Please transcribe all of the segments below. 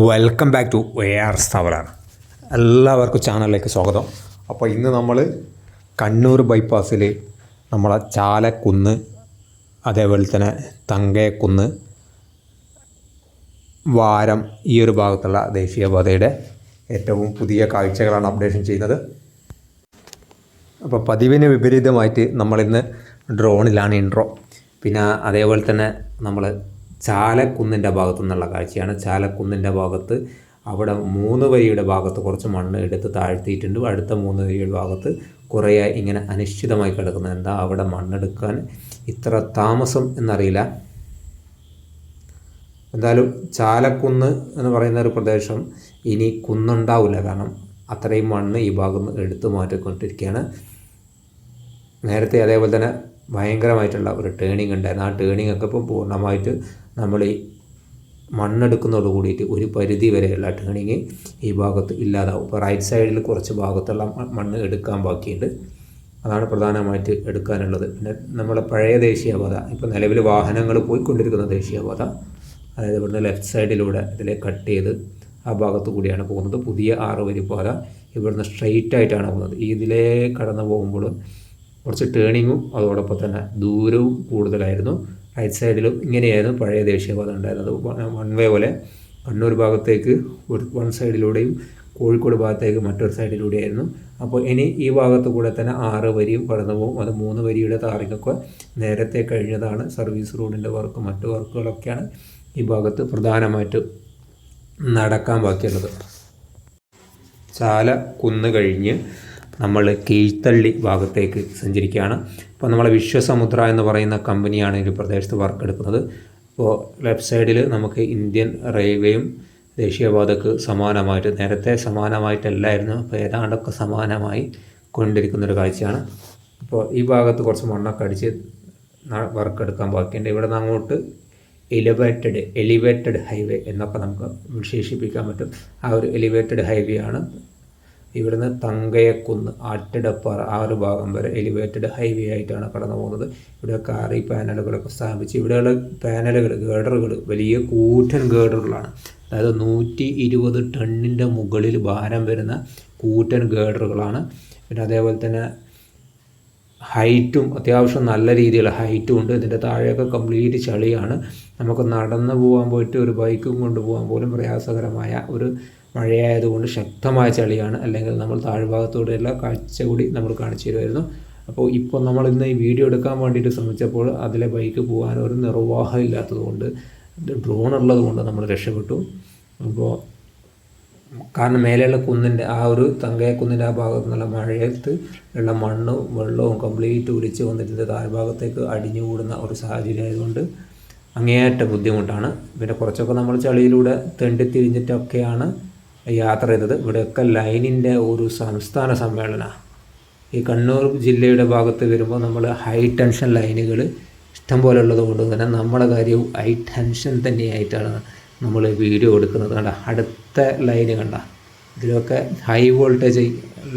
Welcome back to A R സ്ഥാവറാണ് എല്ലാവർക്കും ചാനലിലേക്ക് സ്വാഗതം. അപ്പോൾ ഇന്ന് നമ്മൾ കണ്ണൂർ ബൈപ്പാസിൽ നമ്മളെ ചാലക്കുന്ന് അതേപോലെ തന്നെ തങ്കയക്കുന്ന് വാരം ഈ ഒരു ഭാഗത്തുള്ള ദേശീയപാതയുടെ ഏറ്റവും പുതിയ കാഴ്ചകളാണ് അപ്ഡേഷൻ ചെയ്യുന്നത്. അപ്പോൾ പതിവിന് വിപരീതമായിട്ട് നമ്മളിന്ന് ഡ്രോണിലാണ് ഇൻട്രോ പിന്നെ അതേപോലെ തന്നെ നമ്മൾ ചാലക്കുന്നിന്റെ ഭാഗത്തു നിന്നുള്ള കാഴ്ചയാണ്. ചാലക്കുന്നിന്റെ ഭാഗത്ത് അവിടെ മൂന്ന് വരിയുടെ ഭാഗത്ത് കുറച്ച് മണ്ണ് എടുത്ത് താഴ്ത്തിയിട്ടുണ്ട്. അടുത്ത മൂന്ന് വരിയുടെ ഭാഗത്ത് കുറേ ഇങ്ങനെ അനിശ്ചിതമായി കിടക്കുന്നത് എന്താ അവിടെ മണ്ണെടുക്കാൻ ഇത്ര താമസം എന്നറിയില്ല. എന്തായാലും ചാലക്കുന്ന് എന്ന് പറയുന്ന ഒരു പ്രദേശം ഇനി കുന്നുണ്ടാവില്ല. കാരണം അത്രയും മണ്ണ് ഈ നിന്ന് എടുത്തു മാറ്റിക്കൊണ്ടിരിക്കുകയാണ്. നേരത്തെ അതേപോലെ തന്നെ ഭയങ്കരമായിട്ടുള്ള ഒരു ടേണിംഗ് ഉണ്ടായിരുന്നു. ആ ടേണിംഗ് ഒക്കെ ഇപ്പോൾ പൂർണമായിട്ട് നമ്മൾ ഈ മണ്ണെടുക്കുന്നതോട് കൂടിയിട്ട് ഒരു പരിധി വരെയുള്ള ടേണിങ് ഈ ഭാഗത്ത് ഇല്ലാതാവും. ഇപ്പോൾ റൈറ്റ് സൈഡിൽ കുറച്ച് ഭാഗത്തുള്ള മണ്ണ് എടുക്കാൻ ബാക്കിയുണ്ട്. അതാണ് പ്രധാനമായിട്ട് എടുക്കാനുള്ളത്. പിന്നെ നമ്മുടെ പഴയ ദേശീയപാത ഇപ്പോൾ നിലവിൽ വാഹനങ്ങൾ പോയിക്കൊണ്ടിരിക്കുന്ന ദേശീയപാത അതായത് ഇവിടുന്ന് ലെഫ്റ്റ് സൈഡിലൂടെ ഇതിലെ കട്ട് ചെയ്ത് ആ ഭാഗത്ത് കൂടിയാണ് പോകുന്നത്. പുതിയ ആറ് വരി പാത ഇവിടുന്ന് സ്ട്രെയിറ്റ് ആയിട്ടാണ് പോകുന്നത്. ഇതിലേ കടന്നു പോകുമ്പോൾ കുറച്ച് ടേണിങ്ങും അതോടൊപ്പം തന്നെ ദൂരവും കൂടുതലായിരുന്നു. റൈറ്റ് സൈഡിലും ഇങ്ങനെയായിരുന്നു പഴയ ദേശീയപാത ഉണ്ടായിരുന്നത്. വൺ വേ പോലെ കണ്ണൂർ ഭാഗത്തേക്ക് ഒരു വൺ സൈഡിലൂടെയും കോഴിക്കോട് ഭാഗത്തേക്ക് മറ്റൊരു സൈഡിലൂടെയായിരുന്നു. അപ്പോൾ ഇനി ഈ ഭാഗത്ത് കൂടെ തന്നെ ആറ് വരിയും കടന്നു പോകും. അത് മൂന്ന് വരിയുടെ താറിങ്ങൊക്കെ നേരത്തെ കഴിഞ്ഞതാണ്. സർവീസ് റോഡിന്റെ വർക്ക് മറ്റു വർക്കുകളൊക്കെയാണ് ഈ ഭാഗത്ത് പ്രധാനമായിട്ട് നടക്കാൻ ബാക്കിയുള്ളത്. ചാല കുന്ന് കഴിഞ്ഞ് നമ്മൾ കീഴ്ത്തള്ളി ഭാഗത്തേക്ക് സഞ്ചരിക്കുകയാണ്. അപ്പോൾ നമ്മളെ വിശ്വസമുദ്ര എന്ന് പറയുന്ന കമ്പനിയാണ് ഈ പ്രദേശത്ത് വർക്ക് എടുക്കുന്നത് അപ്പോൾ ലെഫ്റ്റ് സൈഡിൽ നമുക്ക് ഇന്ത്യൻ റെയിൽവേയും ദേശീയപാതക്ക് സമാനമായിട്ട് നേരത്തെ സമാനമായിട്ടല്ലായിരുന്നു അപ്പോൾ ഏതാണ്ടൊക്കെ സമാനമായി കൊണ്ടിരിക്കുന്നൊരു കാഴ്ചയാണ്. അപ്പോൾ ഈ ഭാഗത്ത് കുറച്ച് മണ്ണൊക്കെ അടിച്ച് വർക്ക് എടുക്കാൻ ബാക്കിയുണ്ട്. ഇവിടെ നിന്ന് അങ്ങോട്ട് എലിവേറ്റഡ് എലിവേറ്റഡ് ഹൈവേ എന്നൊക്കെ നമുക്ക് വിശേഷിപ്പിക്കാൻ പറ്റും. ആ ഒരു എലിവേറ്റഡ് ഹൈവേ ആണ് ഇവിടുന്ന് തങ്കയക്കുന്ന് ആട്ടിടപ്പാറ ആ ഒരു ഭാഗം വരെ എലിവേറ്റഡ് ഹൈവേ ആയിട്ടാണ് കടന്നു പോകുന്നത്. ഇവിടെ കാറി പാനലുകളൊക്കെ സ്ഥാപിച്ച് ഇവിടെയുള്ള പാനലുകൾ ഗേഡറുകൾ വലിയ കൂറ്റൻ ഗേഡറുകളാണ്. അതായത് നൂറ്റി ഇരുപത് ടണ്ണിന്റെ മുകളിൽ ഭാരം വരുന്ന കൂറ്റൻ ഗേഡറുകളാണ്. പിന്നെ അതേപോലെ തന്നെ ഹൈറ്റും അത്യാവശ്യം നല്ല രീതിയിലുള്ള ഹൈറ്റും ഉണ്ട്. ഇതിന്റെ താഴെയൊക്കെ കംപ്ലീറ്റ് ചളിയാണ്. നമുക്ക് നടന്നു പോകാൻ പോയിട്ട് ഒരു ബൈക്കും കൊണ്ടുപോകാൻ പോലും പ്രയാസകരമായ ഒരു മഴയായതുകൊണ്ട് ശക്തമായ ചളിയാണ്. അല്ലെങ്കിൽ നമ്മൾ താഴ്ഭാഗത്തോടെയുള്ള കാഴ്ച കൂടി നമ്മൾ കാണിച്ചു തരുമായിരുന്നു. അപ്പോൾ ഇപ്പോൾ നമ്മൾ ഇന്ന് ഈ വീഡിയോ എടുക്കാൻ വേണ്ടിയിട്ട് ശ്രമിച്ചപ്പോൾ അതിലെ ബൈക്ക് പോകാൻ ഒരു നിർവാഹം ഇല്ലാത്തതുകൊണ്ട് ഡ്രോൺ ഉള്ളതുകൊണ്ട് നമ്മൾ രക്ഷപ്പെട്ടു. അപ്പോൾ കാരണം മേലെയുള്ള കുന്നിന്റെ ആ ഒരു തങ്കയക്കുന്നിന്റെ ആ ഭാഗത്ത് നിന്നുള്ള മഴയത്ത് ഉള്ള മണ്ണും വെള്ളവും കംപ്ലീറ്റ് ഒലിച്ച് വന്നിട്ട് താഴ്ഭാഗത്തേക്ക് അടിഞ്ഞു കൂടുന്ന ഒരു സാഹചര്യം ആയതുകൊണ്ട് അങ്ങേയറ്റ ബുദ്ധിമുട്ടാണ്. പിന്നെ കുറച്ചൊക്കെ നമ്മൾ ചളിയിലൂടെ തെണ്ടി തിരിഞ്ഞിട്ടൊക്കെയാണ് യാത്ര ചെയ്തത്. ഇവിടെയൊക്കെ ലൈനിന്റെ ഒരു സംസ്ഥാന സമ്മേളനമാണ്. ഈ കണ്ണൂർ ജില്ലയുടെ ഭാഗത്ത് വരുമ്പോൾ നമ്മൾ ഹൈ ടെൻഷൻ ലൈനുകൾ ഇഷ്ടം പോലെ ഉള്ളത് കൊണ്ട് തന്നെ നമ്മുടെ കാര്യവും ഹൈ ടെൻഷൻ തന്നെയായിട്ടാണ് നമ്മൾ വീഡിയോ എടുക്കുന്നത്. കണ്ട അടുത്ത ലൈന് കണ്ട. ഇതിലൊക്കെ ഹൈ വോൾട്ടേജ്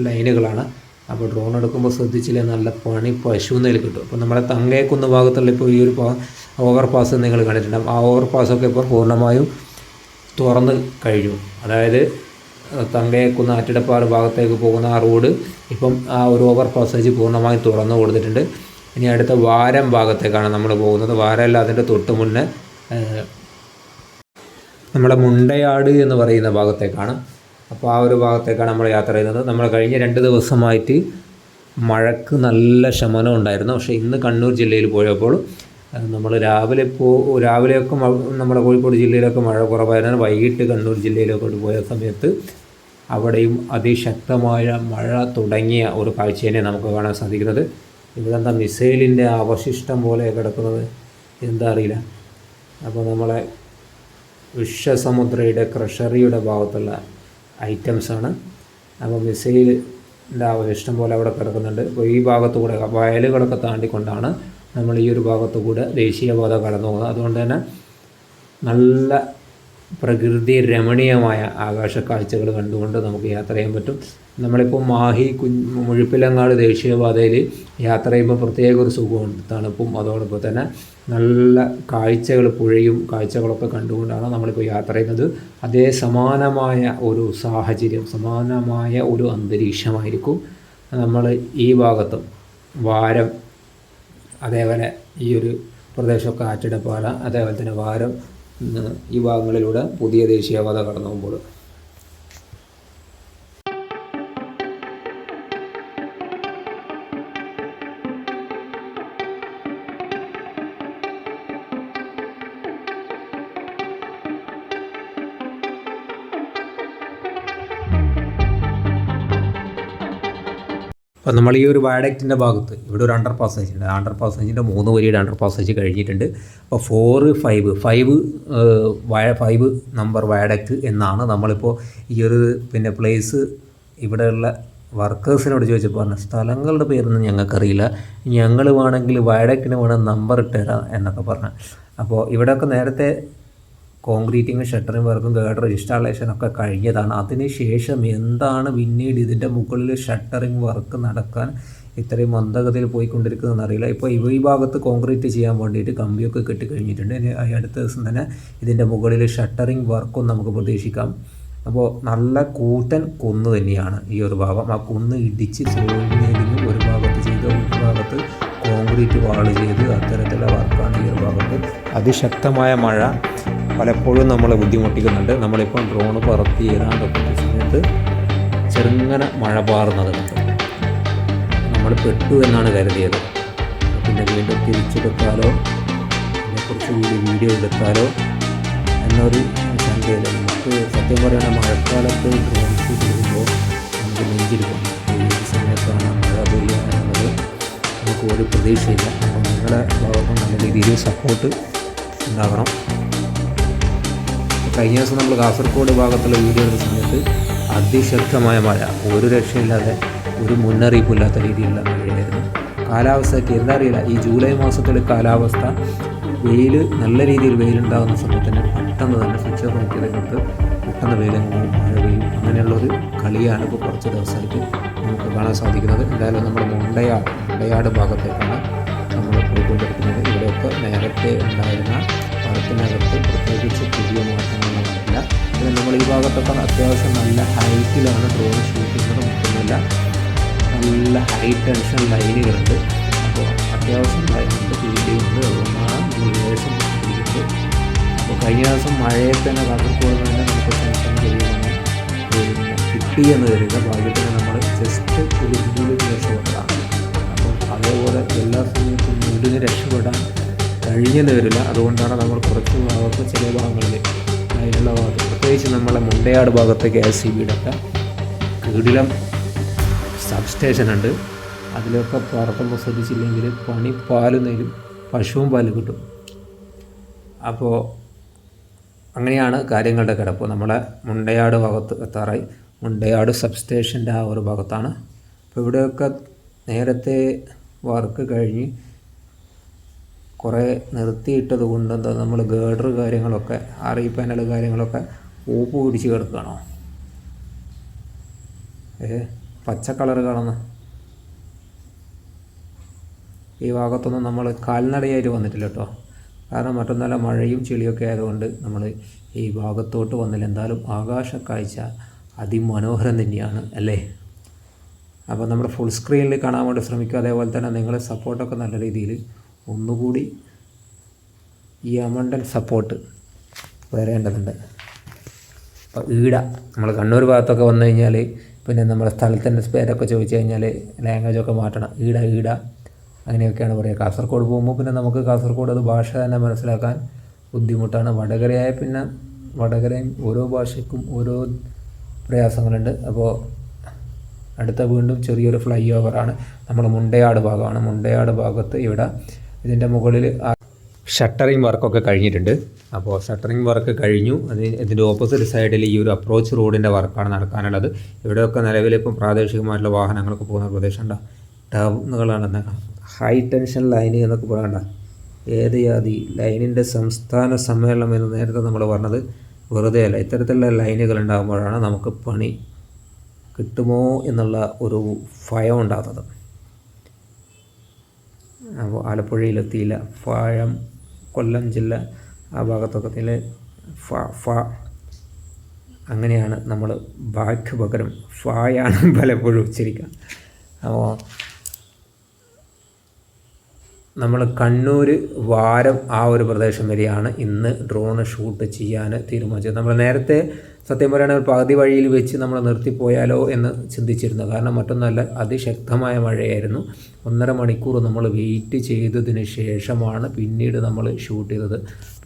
ലൈനുകളാണ്. അപ്പോൾ ഡ്രോൺ എടുക്കുമ്പോൾ ശ്രദ്ധിച്ചില്ലേ നല്ല പണി പശുന്നതിൽ കിട്ടും. അപ്പോൾ നമ്മുടെ തങ്കയക്കുന്ന് ഭാഗത്തുള്ള ഇപ്പോൾ ഈ ഒരു ഓവർ പാസ് നിങ്ങൾ കണ്ടിട്ടുണ്ടാകും ആ ഓവർ പാസ്സൊക്കെ ഇപ്പോൾ പൂർണമായും തുറന്ന് കഴിഞ്ഞു. അതായത് തങ്കയക്കുന്ന ആറ്റിടപ്പാട് ഭാഗത്തേക്ക് പോകുന്ന ആ റോഡ് ഇപ്പം ആ ഒരു ഓവർ പാസേജ് പൂർണമായും തുറന്നു കൊടുത്തിട്ടുണ്ട്. ഇനി അടുത്ത വാരം ഭാഗത്തേക്കാണ് നമ്മൾ പോകുന്നത്. വാരമല്ല അതിന്റെ തൊട്ട് മുന്നേ നമ്മുടെ മുണ്ടയാട് എന്ന് പറയുന്ന ഭാഗത്തേക്കാണ്. അപ്പോൾ ആ ഒരു ഭാഗത്തേക്കാണ് നമ്മൾ യാത്ര ചെയ്യുന്നത്. നമ്മൾ കഴിഞ്ഞ രണ്ട് ദിവസമായിട്ട് മഴക്ക് നല്ല ശമനം ഉണ്ടായിരുന്നു. പക്ഷേ ഇന്ന് കണ്ണൂർ ജില്ലയിൽ പോയപ്പോൾ നമ്മൾ രാവിലെ പോ രാവിലെയൊക്കെ നമ്മുടെ കോഴിക്കോട് ജില്ലയിലൊക്കെ മഴ കുറവായിരുന്നു വൈകിട്ട് കണ്ണൂർ ജില്ലയിലൊക്കെ പോയ സമയത്ത് അവിടെയും അതിശക്തമായ മഴ തുടങ്ങിയ ഒരു കാഴ്ചയെ നമുക്ക് കാണാൻ സാധിക്കുന്നത്. ഇവിടെ എന്താ മിസൈലിന്റെ അവശിഷ്ടം പോലെ കിടക്കുന്നത്? എന്താ അറിയില്ല. അപ്പോൾ നമ്മളെ വിശ്വസമുദ്രയുടെ ക്രഷറിയുടെ ഭാഗത്തുള്ള ഐറ്റംസാണ് അപ്പോൾ മിസൈലിന്റെ അവശിഷ്ടം പോലെ അവിടെ കിടക്കുന്നുണ്ട്. അപ്പോൾ ഈ ഭാഗത്തു കൂടെ വയലുകളൊക്കെ താണ്ടിക്കൊണ്ടാണ് നമ്മൾ ഈ ഒരു ഭാഗത്തു കൂടെ ദേശീയപാത കടന്നു പോകുന്നത്. അതുകൊണ്ട് തന്നെ നല്ല പ്രകൃതി രമണീയമായ ആകാശ കാഴ്ചകൾ കണ്ടുകൊണ്ട് നമുക്ക് യാത്ര ചെയ്യാൻ പറ്റും. നമ്മളിപ്പോൾ മാഹി കു മുഴുപ്പിലങ്ങാട് ദേശീയപാതയിൽ യാത്ര ചെയ്യുമ്പോൾ പ്രത്യേക ഒരു സുഖമുണ്ട് തണുപ്പും അതോടൊപ്പം തന്നെ നല്ല കാഴ്ചകൾ പുഴയും കാഴ്ചകളൊക്കെ കണ്ടുകൊണ്ടാണ് നമ്മളിപ്പോൾ യാത്ര ചെയ്യുന്നത്. അതേ സമാനമായ ഒരു സാഹചര്യം സമാനമായ ഒരു അന്തരീക്ഷമായിരിക്കും നമ്മൾ ഈ ഭാഗത്തും. വാരം അതേപോലെ ഈ ഒരു പ്രദേശമൊക്കെ ആറ്റിടപ്പാല അതേപോലെ തന്നെ വാരം ഈ ഭാഗങ്ങളിലൂടെ പുതിയ ദേശീയപാത കടന്നു പോകുമ്പോൾ അപ്പോൾ നമ്മൾ ഈ ഒരു വാഡക്റ്റിന്റെ ഭാഗത്ത് ഇവിടെ ഒരു അണ്ടർ പാസേജ് ഉണ്ട്. അണ്ടർ പാസേജിന്റെ മൂന്ന് വരിയുടെ അണ്ടർ പാസേജ് കഴിഞ്ഞിട്ടുണ്ട്. അപ്പോൾ four five five five number viaduct എന്നാണ് നമ്മളിപ്പോൾ ഈ ഒരു പിന്നെ പ്ലേസ് ഇവിടെയുള്ള വർക്കേഴ്സിനോട് ചോദിച്ചപ്പോൾ പറഞ്ഞ സ്ഥലങ്ങളുടെ പേരൊന്നും ഞങ്ങൾക്കറിയില്ല. ഞങ്ങൾ വേണമെങ്കിൽ വാഡക്റ്റിന് വേണം നമ്പർ ഇട്ടുതരാം എന്നൊക്കെ പറഞ്ഞു. അപ്പോൾ ഇവിടെയൊക്കെ നേരത്തെ കോൺക്രീറ്റിങ് ഷട്ടറിങ് വർക്കും ഗേഡർ ഇൻസ്റ്റാളേഷൻ ഒക്കെ കഴിഞ്ഞതാണ്. അതിന് ശേഷം എന്താണ് പിന്നീട് ഇതിന്റെ മുകളിൽ ഷട്ടറിങ് വർക്ക് നടക്കാൻ ഇത്രയും മന്ദഗതിയിൽ പോയിക്കൊണ്ടിരിക്കുന്നതെന്ന് അറിയില്ല. ഇപ്പോൾ ഈ ഭാഗത്ത് കോൺക്രീറ്റ് ചെയ്യാൻ വേണ്ടിയിട്ട് കമ്പിയൊക്കെ കെട്ടി കഴിഞ്ഞിട്ടുണ്ട്. ഇനി അടുത്ത ദിവസം തന്നെ ഇതിന്റെ മുകളിൽ ഷട്ടറിങ് വർക്കും നമുക്ക് പ്രതീക്ഷിക്കാം. അപ്പോൾ നല്ല കൂറ്റൻ കുന്ന് തന്നെയാണ് ഈ ഒരു ഭാഗം. ആ കുന്ന് ഇടിച്ച് ചോദിക്കുന്നതിനും ഒരു ഭാഗത്ത് ചെയ്ത് ഒരു ഭാഗത്ത് കോൺക്രീറ്റ് വാൾ ചെയ്ത് അത്തരത്തിലുള്ള വർക്കാണ് ഈ ഒരു ഭാഗത്ത്. അതിശക്തമായ മഴ. പലപ്പോഴും നമ്മളെ ബുദ്ധിമുട്ടിക്കുന്നുണ്ട്. നമ്മളിപ്പോൾ ഡ്രോൺ പറത്തി ഏതാണ്ടൊക്കെ സമയത്ത് ചെറുങ്ങനെ മഴ പാറുന്നത് നമ്മൾ പെട്ടു എന്നാണ് കരുതിയത്. പിന്നെ വീണ്ടും തിരിച്ചെടുത്താലോ അതിനെക്കുറിച്ച് വീണ്ടും വീഡിയോ എടുത്താലോ എന്നൊരു ശങ്കയില്ല നമുക്ക് സത്യം പറയുന്ന മഴക്കാലത്ത് ഡ്രോൺ ചെയ്യുമ്പോൾ നമുക്ക് നെഞ്ചിരിക്കും. ഏത് സമയത്താണ് മഴ പെയ്യുക എന്നുള്ളത്. നമുക്ക് ഒരു പ്രതീക്ഷയില്ല. അപ്പോൾ നിങ്ങളുടെ ഭാഗത്ത് നല്ല രീതിയിൽ സപ്പോർട്ട് ഉണ്ടാകണം. കഴിഞ്ഞ ദിവസം നമ്മൾ കാസർഗോഡ് ഭാഗത്തുള്ള വീഡിയോ എടുത്ത സമയത്ത് അതിശക്തമായ മഴ ഒരു രക്ഷയില്ലാതെ ഒരു മുന്നറിയിപ്പില്ലാത്ത രീതിയിലുള്ള മഴയായിരുന്നു. കാലാവസ്ഥയ്ക്ക് എന്താ അറിയില്ല. ഈ ജൂലൈ മാസത്തിലെ കാലാവസ്ഥ വെയിൽ നല്ല രീതിയിൽ വെയിലുണ്ടാകുന്ന സമയത്ത് തന്നെ പെട്ടെന്ന് തന്നെ സ്വിച്ച് ഓഫ് കൊണ്ട് പെട്ടെന്ന് വെയിൽ മഴ പെയ്യും. അങ്ങനെയുള്ളൊരു കളിയാണ് ഇപ്പോൾ കുറച്ച് ദിവസമായിട്ട് നമുക്ക് കാണാൻ സാധിക്കുന്നത്. എന്തായാലും നമ്മൾ മുണ്ടയാട് മുണ്ടയാട് ഭാഗത്തേക്കാണ് നമ്മൾ പോയിക്കൊണ്ടിരിക്കുന്നത്. ഇവിടെയൊക്കെ നേരത്തെ ഉണ്ടായിരുന്ന പാടത്തിനകത്ത് പ്രത്യേകിച്ച് പുതിയ മാറ്റങ്ങളൊന്നുമില്ല. പിന്നെ നമ്മൾ ഈ ഭാഗത്തൊക്കെ അത്യാവശ്യം നല്ല ഹൈറ്റിലാണ് ഡ്രോൺ ഷൂട്ട് ചെയ്യുന്നത്. മുട്ടുന്നില്ല നല്ല ഹൈ ടെൻഷൻ ലൈനുകളുണ്ട് അപ്പോൾ അത്യാവശ്യം ലൈനുണ്ട് വീഡിയോയുണ്ട് അതുകൊണ്ടാണ് ഇരിക്കുന്നത് അപ്പോൾ കഴിഞ്ഞ ദിവസം മഴയെ തന്നെ കാസർഗോഡ് തന്നെ നമുക്ക് ടെൻഷൻ ചെയ്യുകയാണ് കിട്ടിയെന്ന് കരുതുക. ഭാഗ്യത്തിന് നമ്മൾ ജസ്റ്റ് ഒരു രക്ഷപ്പെട്ടതാണ് അപ്പോൾ അതേപോലെ എല്ലാ സമയത്തും വീടിന് രക്ഷപ്പെടാൻ കഴിഞ്ഞെന്ന് വരില്ല. അതുകൊണ്ടാണ് നമ്മൾ കുറച്ച് ഭാഗത്ത് ചില ഭാഗങ്ങളിൽ അതിനുള്ള ഭാഗത്ത് പ്രത്യേകിച്ച് നമ്മളെ മുണ്ടയാട് ഭാഗത്തെ കെ എസ് സി ബിയുടെയൊക്കെ കീടിലം സബ്സ്റ്റേഷൻ ഉണ്ട് അതിലൊക്കെ പുറത്തുമ്പോൾ ശ്രദ്ധിച്ചില്ലെങ്കിൽ പണി പാൽ നേരും പശുവും പാൽ കിട്ടും. അപ്പോൾ അങ്ങനെയാണ് കാര്യങ്ങളുടെ കിടപ്പ്. നമ്മളെ മുണ്ടയാട് ഭാഗത്ത് എത്താറായി. മുണ്ടയാട് സബ്സ്റ്റേഷന്റെ ആ ഒരു ഭാഗത്താണ്. അപ്പോൾ ഇവിടെയൊക്കെ നേരത്തെ വർക്ക് കഴിഞ്ഞ് കുറേ നിർത്തിയിട്ടത് കൊണ്ട് എന്താ നമ്മൾ ഗേഡർ കാര്യങ്ങളൊക്കെ ആർ ഇ പാനൽ കാര്യങ്ങളൊക്കെ ഊപ്പ് പിടിച്ച് കിടക്കുകയാണോ ഏ പച്ച കളർ കാണുന്ന. ഈ ഭാഗത്തൊന്നും നമ്മൾ കാൽനടയായിട്ട് വന്നിട്ടില്ല കേട്ടോ. കാരണം മറ്റൊന്നല്ല മഴയും ചെളിയൊക്കെ ആയതുകൊണ്ട് നമ്മൾ ഈ ഭാഗത്തോട്ട് വന്നില്ല. എന്തായാലും ആകാശ കാഴ്ച അതിമനോഹരം തന്നെയാണ് അല്ലേ? അപ്പോൾ നമ്മൾ ഫുൾ സ്ക്രീനിൽ കാണാൻ വേണ്ടി ശ്രമിക്കുക. അതേപോലെ തന്നെ നിങ്ങളെ സപ്പോർട്ടൊക്കെ നല്ല രീതിയിൽ ഒന്നുകൂടി ഈ അമണ്ടൻ സപ്പോർട്ട് വരേണ്ടതുണ്ട്. അപ്പോൾ ഈട നമ്മൾ കണ്ണൂർ ഭാഗത്തൊക്കെ വന്നു കഴിഞ്ഞാൽ പിന്നെ നമ്മുടെ സ്ഥലത്തിന്റെ പേരൊക്കെ ചോദിച്ചു കഴിഞ്ഞാൽ ലാംഗ്വേജൊക്കെ മാറ്റണം. ഈട ഈട അങ്ങനെയൊക്കെയാണ് പറയുക കാസർഗോഡ് പോകുമ്പോൾ പിന്നെ നമുക്ക് കാസർഗോഡ് അത് ഭാഷ തന്നെ മനസ്സിലാക്കാൻ ബുദ്ധിമുട്ടാണ്. വടകരയായ പിന്നെ വടകരയും ഓരോ ഭാഷയ്ക്കും ഓരോ പ്രയാസങ്ങളുണ്ട്. അപ്പോൾ അടുത്ത വീണ്ടും ചെറിയൊരു ഫ്ലൈ ഓവറാണ് നമ്മൾ മുണ്ടയാട് ഭാഗമാണ്. മുണ്ടയാട് ഭാഗത്ത് ഇവിടെ ഇതിന്റെ മുകളിൽ ഷട്ടറിങ് വർക്കൊക്കെ കഴിഞ്ഞിട്ടുണ്ട്. അപ്പോൾ ഷട്ടറിങ് വർക്ക് കഴിഞ്ഞു. അത് ഇതിന്റെ ഓപ്പോസിറ്റ് സൈഡിൽ ഈ ഒരു അപ്രോച്ച് റോഡിന്റെ വർക്കാണ് നടക്കാനുള്ളത്. ഇവിടെയൊക്കെ നിലവിൽ ഇപ്പം പ്രാദേശികമായിട്ടുള്ള വാഹനങ്ങളൊക്കെ പോകുന്ന പ്രദേശം ഉണ്ടോ ടൗണുകളാണ് ഹൈ ടെൻഷൻ ലൈൻ എന്നൊക്കെ പറയണ്ട ഏത് ജാതി ലൈനിന്റെ സംസ്ഥാന സമ്മേളനം എന്ന് നേരത്തെ നമ്മൾ പറഞ്ഞത് വെറുതെ അല്ല. ഇത്തരത്തിലുള്ള ലൈനുകൾ ഉണ്ടാകുമ്പോഴാണ് നമുക്ക് പണി കിട്ടുമോ എന്നുള്ള ഒരു ഭയം ഉണ്ടാകുന്നത്. ആലപ്പുഴയിലെത്തിയില്ല ഫാഴം കൊല്ലം ജില്ല ആ ഭാഗത്തൊക്കെ ഇതിൽ ഫ ഫ. അങ്ങനെയാണ് നമ്മൾ ബാക്ക് പകരം ഫായാണ് പലപ്പോഴും ഉച്ചരിക്കുക. അപ്പോൾ നമ്മൾ കണ്ണൂർ വാരം ആ ഒരു പ്രദേശം വരെയാണ് ഇന്ന് ഡ്രോൺ ഷൂട്ട് ചെയ്യാൻ തീരുമാനിച്ചത്. നമ്മൾ നേരത്തെ സത്യം പറയുകയാണെങ്കിൽ പകുതി വഴിയിൽ വെച്ച് നമ്മൾ നിർത്തിപ്പോയാലോ എന്ന് ചിന്തിച്ചിരുന്നു. കാരണം മറ്റൊന്നല്ല അതിശക്തമായ മഴയായിരുന്നു. ഒന്നര മണിക്കൂർ നമ്മൾ വെയിറ്റ് ചെയ്തതിന് ശേഷമാണ് പിന്നീട് നമ്മൾ ഷൂട്ട് ചെയ്തത്.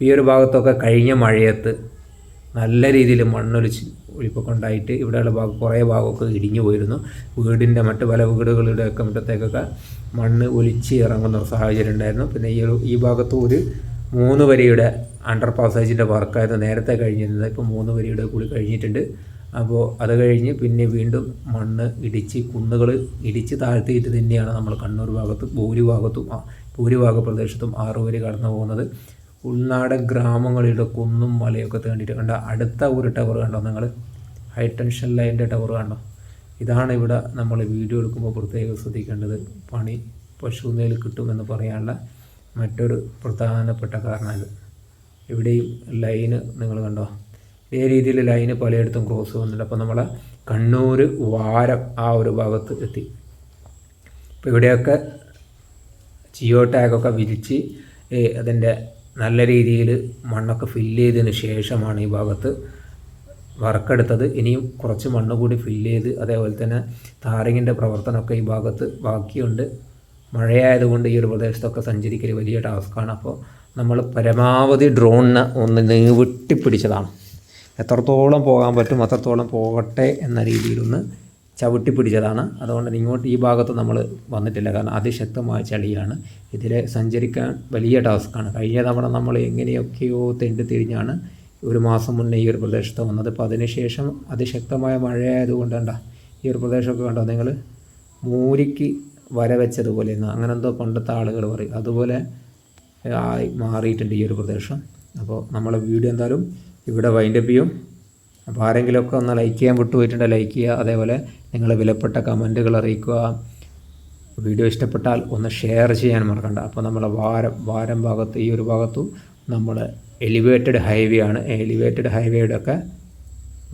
ഈ ഒരു ഭാഗത്തൊക്കെ കഴിഞ്ഞ മഴയത്ത് നല്ല രീതിയിൽ മണ്ണൊലിച്ച് ഒഴിപ്പൊക്കെ ഇവിടെയുള്ള ഭാഗം കുറേ ഭാഗമൊക്കെ ഇടിഞ്ഞു പോയിരുന്നു. വീടിന്റെ മറ്റ് പല വീടുകളുടെയൊക്കെ മുറ്റത്തേക്കൊക്കെ മണ്ണ് ഒലിച്ച് ഇറങ്ങുന്ന ഒരു സാഹചര്യം ഉണ്ടായിരുന്നു. പിന്നെ ഈ ഈ ഭാഗത്ത് ഒരു മൂന്ന് വരിയുടെ അണ്ടർ പാസേജിന്റെ വർക്കായിരുന്നു നേരത്തെ കഴിഞ്ഞിരുന്നത്. ഇപ്പോൾ മൂന്ന് വരിയുടെ കൂടി കഴിഞ്ഞിട്ടുണ്ട്. അപ്പോൾ അത് കഴിഞ്ഞ് പിന്നെ വീണ്ടും മണ്ണ് ഇടിച്ച് കുന്നുകൾ ഇടിച്ച് താഴ്ത്തിയിട്ട് തന്നെയാണ് നമ്മൾ കണ്ണൂർ ഭാഗത്ത് ഭൂരിഭാഗത്തും ഭൂരിഭാഗ പ്രദേശത്തും ആറ് വരി കടന്നു പോകുന്നത്. ഉൾനാടൻ ഗ്രാമങ്ങളിലെ കുന്നും മലയൊക്കെ തേണ്ടിയിട്ട് കണ്ട അടുത്ത ഒരു ടവർ കണ്ടോ നിങ്ങൾ? ഹൈ ടെൻഷൻ ലൈന്റെ ടവർ കണ്ടോ? ഇതാണ് ഇവിടെ നമ്മൾ വീഡിയോ എടുക്കുമ്പോൾ പ്രത്യേകം ശ്രദ്ധിക്കേണ്ടത്. പണി പശുനേൽ കിട്ടുമെന്ന് പറയാനുള്ള മറ്റൊരു പ്രധാനപ്പെട്ട കാരണം ഇത് ഇവിടെയും ലൈന് നിങ്ങൾ കണ്ടോ? ഇതേ രീതിയിൽ ലൈന് പലയിടത്തും ക്രോസ് വന്നിട്ടുണ്ട്. അപ്പോൾ നമ്മളെ കണ്ണൂർ വാരം ആ ഒരു ഭാഗത്ത് എത്തി. അപ്പോൾ ഇവിടെയൊക്കെ ജിയോ ടാഗൊക്കെ വിരിച്ച് അതിന്റെ നല്ല രീതിയിൽ മണ്ണൊക്കെ ഫില്ല് ചെയ്തതിന് ശേഷമാണ് ഈ ഭാഗത്ത് വറക്കെടുത്തത്. ഇനിയും കുറച്ച് മണ്ണ് കൂടി ഫില്ല് ചെയ്ത് അതേപോലെ തന്നെ താരങ്ങിന്റെ പ്രവർത്തനമൊക്കെ ഈ ഭാഗത്ത് ബാക്കിയുണ്ട്. മഴയായതുകൊണ്ട് ഈ ഒരു പ്രദേശത്തൊക്കെ സഞ്ചരിക്കൽ വലിയ ടാസ്ക്കാണ്. അപ്പോൾ നമ്മൾ പരമാവധി ഡ്രോണിന് ഒന്ന് നീവിട്ടിപ്പിടിച്ചതാണ്. എത്രത്തോളം പോകാൻ പറ്റും അത്രത്തോളം പോകട്ടെ എന്ന രീതിയിലൊന്ന് ചവിട്ടി പിടിച്ചതാണ് അതുകൊണ്ട് ഇങ്ങോട്ട് ഈ ഭാഗത്ത് നമ്മൾ വന്നിട്ടില്ല. കാരണം അതിശക്തമായ ചളിയാണ്. ഇതിൽ സഞ്ചരിക്കാൻ വലിയ ടാസ്ക്കാണ്. കഴിഞ്ഞ തവണ നമ്മൾ എങ്ങനെയൊക്കെയോ തെണ്ടി തിരിഞ്ഞാണ് ഒരു മാസം മുന്നേ ഈ ഒരു പ്രദേശത്ത് വന്നത്. അപ്പോൾ അതിനുശേഷം അതിശക്തമായ മഴയായതുകൊണ്ട് കണ്ട ഈ ഒരു പ്രദേശമൊക്കെ കണ്ടോ? നിങ്ങൾ മൂരിക്ക് വര വെച്ചതുപോലെ എന്ന് അങ്ങനെ എന്തോ പണ്ടത്തെ ആളുകൾ പറയും. അതുപോലെ ആയി മാറിയിട്ടുണ്ട് ഈ ഒരു പ്രദേശം. അപ്പോൾ നമ്മളെ വീഡിയോ എന്തായാലും ഇവിടെ വൈൻഡപ്പ് ചെയ്യും. അപ്പോൾ ആരെങ്കിലുമൊക്കെ ഒന്ന് ലൈക്ക് ചെയ്യാൻ വിട്ടുപോയിട്ടുണ്ടെങ്കിൽ ലൈക്ക് ചെയ്യുക. അതേപോലെ നിങ്ങൾ വിലപ്പെട്ട കമന്റുകൾ അറിയിക്കുക. വീഡിയോ ഇഷ്ടപ്പെട്ടാൽ ഒന്ന് ഷെയർ ചെയ്യാൻ മറക്കണ്ട. അപ്പോൾ നമ്മളെ വാരം വാരം ഭാഗത്ത് ഈ ഒരു ഭാഗത്തും നമ്മൾ എലിവേറ്റഡ് ഹൈവേ ആണ്. എലിവേറ്റഡ് ഹൈവേയുടെ ഒക്കെ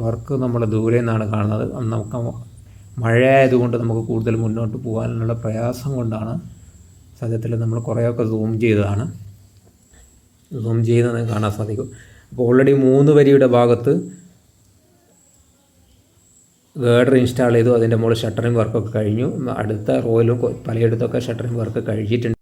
വർക്ക് നമ്മൾ ദൂരെ നിന്നാണ് കാണുന്നത്. നമുക്ക് മഴയായതുകൊണ്ട് നമുക്ക് കൂടുതൽ മുന്നോട്ട് പോകാനുള്ള പ്രയാസം കൊണ്ടാണ് സത്യത്തിൽ നമ്മൾ കുറേയൊക്കെ സൂം ചെയ്തതാണ്. സൂം ചെയ്ത് കാണാൻ സാധിക്കും. അപ്പോൾ ഓൾറെഡി മൂന്ന് വരിയുടെ ഭാഗത്ത് ഗേഡർ ഇൻസ്റ്റാൾ ചെയ്തു. അതിന്റെ മുകളിൽ ഷട്ടറിംഗ് വർക്കൊക്കെ കഴിഞ്ഞു. അടുത്ത റോയിലും പലയിടത്തൊക്കെ ഷട്ടറിംഗ് വർക്ക് കഴിഞ്ഞിട്ടുണ്ട്.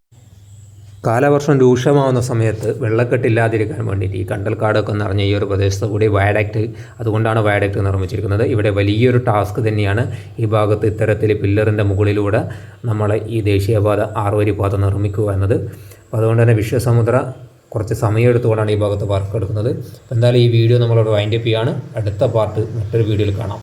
കാലവർഷം രൂക്ഷമാവുന്ന സമയത്ത് വെള്ളക്കെട്ടില്ലാതിരിക്കാൻ വേണ്ടിയിട്ട് ഈ കണ്ടൽക്കാടൊക്കെ നിറഞ്ഞ ഈ ഒരു പ്രദേശത്ത് കൂടി വയഡക്റ്റ് അതുകൊണ്ടാണ് വയഡക്റ്റ് നിർമ്മിച്ചിരിക്കുന്നത്. ഇവിടെ വലിയൊരു ടാസ്ക് തന്നെയാണ് ഈ ഭാഗത്ത് ഇത്തരത്തിൽ പില്ലറിന്റെ മുകളിലൂടെ നമ്മൾ ഈ ദേശീയപാത ആറുവരി പാത നിർമ്മിക്കുക എന്നത്. അപ്പോൾ അതുകൊണ്ട് തന്നെ വിശ്വസമുദ്ര കുറച്ച് സമയമെടുത്തുകൊണ്ടാണ് ഈ ഭാഗത്ത് വർക്ക് എടുക്കുന്നത്. എന്തായാലും ഈ വീഡിയോ നമ്മളോട് വൈൻഡപ്പ് ചെയ്യാണ്. അടുത്ത പാർട്ട് മറ്റൊരു വീഡിയോയിൽ കാണാം.